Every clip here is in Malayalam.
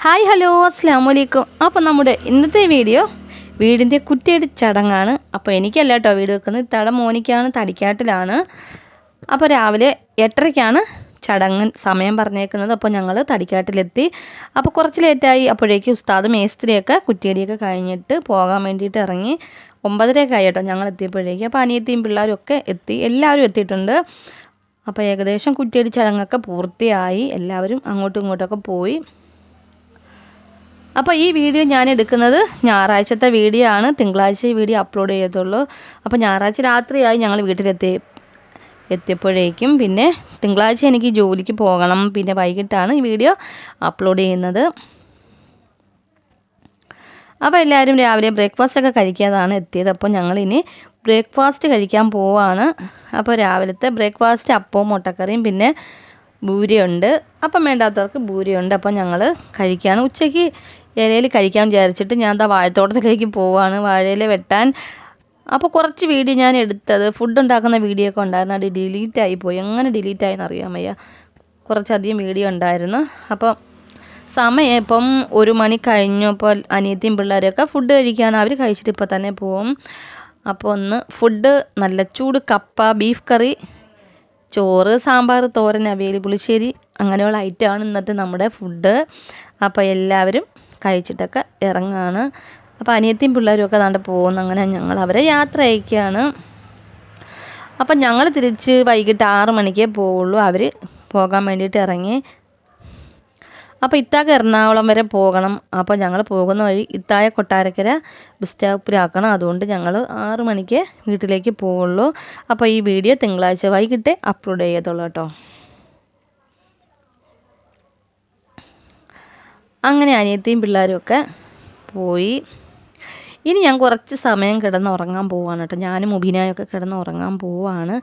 ഹായ് ഹലോ അസ്സാം വലൈക്കും അപ്പോൾ നമ്മുടെ ഇന്നത്തെ വീഡിയോ വീടിന്റെ കുറ്റിയുടെ ചടങ്ങാണ്. അപ്പോൾ എനിക്കല്ല കേട്ടോ വീട് വെക്കുന്നത്. തട മോനിക്കാണ് തടിക്കാട്ടിലാണ്. അപ്പോൾ രാവിലെ എട്ടരയ്ക്കാണ് ചടങ്ങ് സമയം പറഞ്ഞേക്കുന്നത്. അപ്പോൾ ഞങ്ങൾ തടിക്കാട്ടിലെത്തി. അപ്പോൾ കുറച്ച് ലേറ്റായി. അപ്പോഴേക്കും ഉസ്താദ് മേസ്ത്രിയൊക്കെ കുറ്റിയടിയൊക്കെ കഴിഞ്ഞിട്ട് പോകാൻ വേണ്ടിയിട്ട് ഇറങ്ങി ഒമ്പതരയൊക്കെ ആയി കേട്ടോ ഞങ്ങൾ എത്തിയപ്പോഴേക്കും അപ്പോൾ അനിയത്തിയും പിള്ളേരും ഒക്കെ എത്തി. എല്ലാവരും എത്തിയിട്ടുണ്ട്. അപ്പോൾ ഏകദേശം കുറ്റിയടി ചടങ്ങൊക്കെ പൂർത്തിയായി. എല്ലാവരും അങ്ങോട്ടും ഇങ്ങോട്ടൊക്കെ പോയി. അപ്പോൾ ഈ വീഡിയോ ഞാൻ എടുക്കുന്നത് ഞായറാഴ്ചത്തെ വീഡിയോ ആണ്. തിങ്കളാഴ്ച ഈ വീഡിയോ അപ്ലോഡ് ചെയ്തുള്ളൂ അപ്പോൾ ഞായറാഴ്ച രാത്രിയായി ഞങ്ങൾ വീട്ടിലെത്തി എത്തിയപ്പോഴേക്കും പിന്നെ തിങ്കളാഴ്ച എനിക്ക് ജോലിക്ക് പോകണം. പിന്നെ വൈകിട്ടാണ് ഈ വീഡിയോ അപ്ലോഡ് ചെയ്യുന്നത്. അപ്പോൾ എല്ലാവരും രാവിലെ ബ്രേക്ക്ഫാസ്റ്റ് ഒക്കെ കഴിക്കാതാണ് എത്തിയത്. അപ്പോൾ ഞങ്ങളിനി ബ്രേക്ക്ഫാസ്റ്റ് കഴിക്കാൻ പോവാണ്. അപ്പോൾ രാവിലത്തെ ബ്രേക്ക്ഫാസ്റ്റ് അപ്പവും മുട്ടക്കറിയും പിന്നെ ബൂരിയുണ്ട്. അപ്പം വേണ്ടാത്തവർക്ക് ബൂരിയുണ്ട്. അപ്പോൾ ഞങ്ങൾ കഴിക്കുകയാണ് ഉച്ചയ്ക്ക് ഇലയിൽ കഴിക്കാൻ വിചാരിച്ചിട്ട് ഞാൻ എന്താ വാഴത്തോട്ടത്തിലേക്ക് പോവാണ്. വാഴയില വെട്ടാൻ. അപ്പോൾ കുറച്ച് വീഡിയോ ഞാൻ എടുത്തത്. ഫുഡ് ഉണ്ടാക്കുന്ന വീഡിയോ ഒക്കെ ഉണ്ടായിരുന്നു. അത് ഡിലീറ്റ് ആയി പോയി. എങ്ങനെ ഡിലീറ്റ് ആയെന്ന് അറിയാൻ വയ്യ. കുറച്ചധികം വീഡിയോ ഉണ്ടായിരുന്നു. അപ്പോൾ സമയം ഇപ്പം ഒരു മണി കഴിഞ്ഞു. അപ്പോൾ അനിയത്തിയും പിള്ളേരൊക്കെ ഫുഡ് കഴിക്കാൻ അവർ കഴിച്ചിട്ട് ഇപ്പോൾ തന്നെ പോവും. അപ്പോൾ ഒന്ന് ഫുഡ് നല്ല ചൂട് കപ്പ ബീഫ് കറി ചോറ് സാമ്പാർ തോരൻ അവിയൽ പുളിശ്ശേരി അങ്ങനെയുള്ള ഐറ്റമാണ് ഇന്നത്തെ നമ്മുടെ ഫുഡ് അപ്പോൾ എല്ലാവരും കഴിച്ചിട്ടൊക്കെ ഇറങ്ങുകയാണ് അപ്പോൾ അനിയത്തിയും പിള്ളേരും ഒക്കെ അതാണ്ട് പോകുന്നു അങ്ങനെ ഞങ്ങൾ അവരെ യാത്ര അയക്കുകയാണ് അപ്പം ഞങ്ങൾ തിരിച്ച് വൈകിട്ട് ആറ് മണിക്കേ പോവുള്ളൂ. അവർ പോകാൻ വേണ്ടിയിട്ട് ഇറങ്ങി. അപ്പോൾ ഇത്താക്ക് എറണാകുളം വരെ പോകണം. അപ്പോൾ ഞങ്ങൾ പോകുന്ന വഴി ഇത്തായ കൊട്ടാരക്കര ബസ് സ്റ്റോപ്പിലാക്കണം അതുകൊണ്ട് ഞങ്ങൾ ആറ് മണിക്ക് വീട്ടിലേക്ക് പോവുള്ളൂ. അപ്പോൾ ഈ വീഡിയോ തിങ്കളാഴ്ച വൈകിട്ട് അപ്ലോഡ് ചെയ്യത്തുള്ളൂ കേട്ടോ. അങ്ങനെ അനിയത്തിയും പിള്ളേരും ഒക്കെ പോയി. ഇനി ഞാൻ കുറച്ച് സമയം കിടന്ന് ഉറങ്ങാൻ പോവാണ് കേട്ടോ. ഞാനും മുബീനായൊക്കെ കിടന്ന് ഉറങ്ങാൻ പോവാണ്.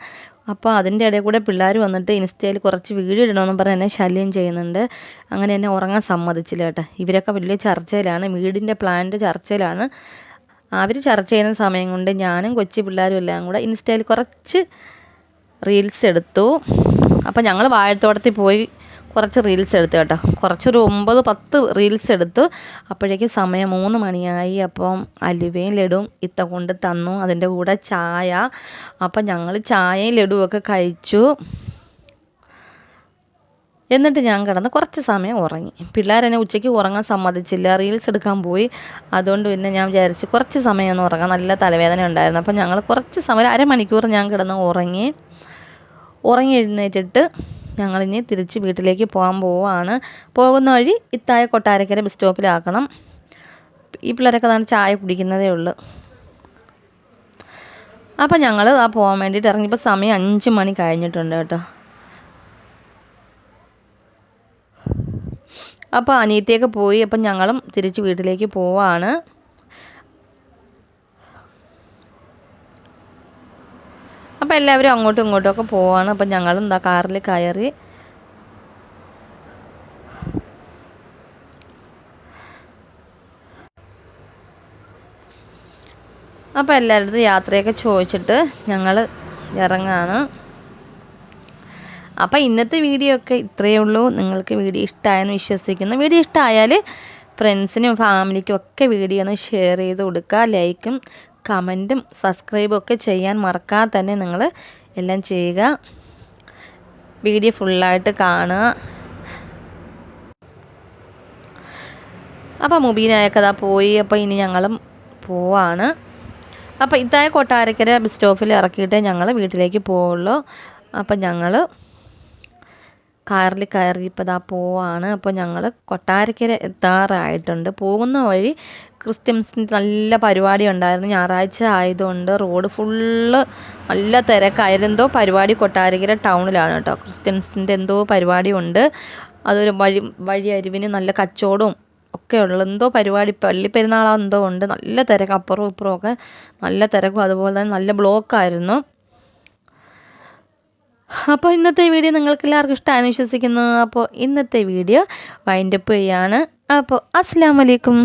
അപ്പോൾ അതിന്റെ ഇടയിൽ കൂടെ പിള്ളേർ വന്നിട്ട് ഇൻസ്റ്റയിൽ കുറച്ച് വീഡിയോ ഇടണമെന്ന് പറഞ്ഞ് എന്നെ ശല്യം ചെയ്യുന്നുണ്ട്. അങ്ങനെ എന്നെ ഉറങ്ങാൻ സമ്മതിച്ചില്ല കേട്ടോ. ഇവരൊക്കെ വലിയ ചർച്ചയിലാണ്. വീടിന്റെ പ്ലാന്റെ ചർച്ചയിലാണ്. അവർ ചർച്ച ചെയ്യുന്ന സമയം കൊണ്ട് ഞാനും കൊച്ചു പിള്ളേരും എല്ലാം കൂടെ ഇൻസ്റ്റയിൽ കുറച്ച് റീൽസ് എടുത്തു. അപ്പോൾ ഞങ്ങൾ വാഴത്തോട്ടത്തിൽ പോയി കുറച്ച് റീൽസ് എടുത്തു കേട്ടോ. കുറച്ചൊരു ഒമ്പത് പത്ത് റീൽസ് എടുത്തു അപ്പോഴേക്കും സമയം മൂന്ന് മണിയായി. അപ്പം അലുവയും ലഡുവും ഇത്ത കൊണ്ട് തന്നു. അതിന്റെ കൂടെ ചായ. അപ്പം ഞങ്ങൾ ചായയും ലഡുവും ഒക്കെ കഴിച്ചു. എന്നിട്ട് ഞാൻ കിടന്ന് കുറച്ച് സമയം ഉറങ്ങി. പിള്ളേരെന്നെ ഉച്ചയ്ക്ക് ഉറങ്ങാൻ സമ്മതിച്ചില്ല. റീൽസ് എടുക്കാൻ പോയി. അതുകൊണ്ട് പിന്നെ ഞാൻ വിചാരിച്ചു കുറച്ച് സമയം ഒന്ന് ഉറങ്ങാം നല്ല തലവേദന ഉണ്ടായിരുന്നു. അപ്പം ഞങ്ങൾ കുറച്ച് സമയം അരമണിക്കൂർ ഞാൻ കിടന്ന് ഉറങ്ങി. ഉറങ്ങി എഴുന്നേറ്റിട്ട് ഞങ്ങളിനി തിരിച്ച് വീട്ടിലേക്ക് പോകാൻ പോവുകയാണ്. പോകുന്ന വഴി ഇത്തായ കൊട്ടാരക്കര ബസ് സ്റ്റോപ്പിലാക്കണം ഈ പിള്ളേരൊക്കെ തന്നെ ചായ കുടിക്കുന്നതേ ഉള്ളൂ. അപ്പം ഞങ്ങൾ ആ പോകാൻ വേണ്ടിയിട്ട് ഇറങ്ങിയപ്പോൾ സമയം അഞ്ച് മണി കഴിഞ്ഞിട്ടുണ്ട് കേട്ടോ. അപ്പോൾ അനിയത്തിയൊക്കെ പോയി. അപ്പം ഞങ്ങളും തിരിച്ച് വീട്ടിലേക്ക് പോവാണ്. അപ്പോൾ എല്ലാവരും അങ്ങോട്ടും ഇങ്ങോട്ടും ഒക്കെ പോവാണ്. അപ്പം ഞങ്ങളും എന്താ കാറിൽ കയറി. അപ്പോൾ എല്ലാവരുടെ യാത്രയൊക്കെ ചോദിച്ചിട്ട് ഞങ്ങൾ ഇറങ്ങാണ്. അപ്പോൾ ഇന്നത്തെ വീഡിയോ ഒക്കെ ഇത്രയേ ഉള്ളൂ. നിങ്ങൾക്ക് വീഡിയോ ഇഷ്ടമായെന്ന് വിശ്വസിക്കുന്നു. വീഡിയോ ഇഷ്ടമായാൽ ഫ്രണ്ട്സിനും ഫാമിലിക്കും ഒക്കെ വീഡിയോ ഒന്ന് ഷെയർ ചെയ്ത് കൊടുക്കുക. ലൈക്കും കമന്റും സബ്സ്ക്രൈബും ഒക്കെ ചെയ്യാൻ മറക്കാതെ തന്നെ നിങ്ങൾ എല്ലാം ചെയ്യുക. വീഡിയോ ഫുള്ളായിട്ട് കാണുക. അപ്പോൾ മുബീനായൊക്കെ അതാ പോയി. അപ്പോൾ ഇനി ഞങ്ങളും പോവാണ്. അപ്പോൾ ഇതായ കൊട്ടാരക്കര ബസ് സ്റ്റോപ്പിൽ ഇറക്കിയിട്ടേ ഞങ്ങൾ വീട്ടിലേക്ക് പോവുള്ളൂ. അപ്പം ഞങ്ങൾ കാറിൽ കയറി ഇപ്പോൾ ഇതാ പോവാണ്. അപ്പോൾ ഞങ്ങൾ കൊട്ടാരക്കര എത്താറായിട്ടുണ്ട്. പോകുന്ന വഴി ക്രിസ്ത്യൻസിന്റെ നല്ല പരിപാടി ഉണ്ടായിരുന്നു. ഞായറാഴ്ച ആയതുകൊണ്ട് റോഡ് ഫുള്ള് നല്ല തിരക്കായിരുന്നു. എന്തോ പരിപാടി കൊട്ടാരക്കര ടൗണിലാണ് കേട്ടോ. ക്രിസ്ത്യൻസിന്റെ എന്തോ പരിപാടി ഉണ്ട്. അതൊരു വഴി വഴി അരുവിന് നല്ല കച്ചവടവും ഒക്കെ ഉള്ള. എന്തോ പരിപാടി പള്ളി പെരുന്നാളോ എന്തോ ഉണ്ട്. നല്ല തിരക്ക് അപ്പുറവും ഇപ്പുറവും ഒക്കെ നല്ല തിരക്കും. അതുപോലെ തന്നെ നല്ല ബ്ലോക്കായിരുന്നു. അപ്പോൾ ഇന്നത്തെ വീഡിയോ നിങ്ങൾക്ക് എല്ലാവർക്കും ഇഷ്ടമായെന്ന് വിശ്വസിക്കുന്നു. അപ്പോൾ ഇന്നത്തെ വീഡിയോ വൈൻഡപ്പ് ചെയ്യാണ്. അപ്പോൾ അസ്സാം വലൈക്കും